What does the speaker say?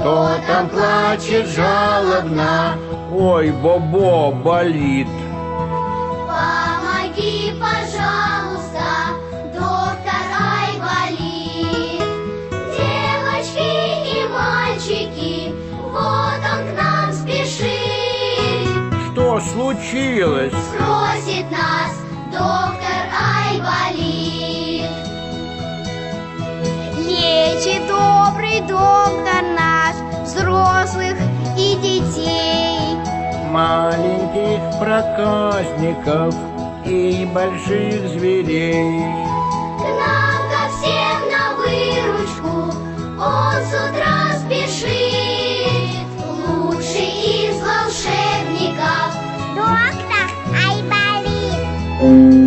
Кто там плачет жалобно? Ой, Бобо, болит. Помоги, пожалуйста, доктор Айболит. Девочки и мальчики, вот он к нам спешит. Что случилось? Просит нас доктор Айболит. Лечит добрый доктор маленьких проказников и больших зверей. К нам ко всем на выручку он с утра спешит, лучший из волшебников. Доктор Айболит.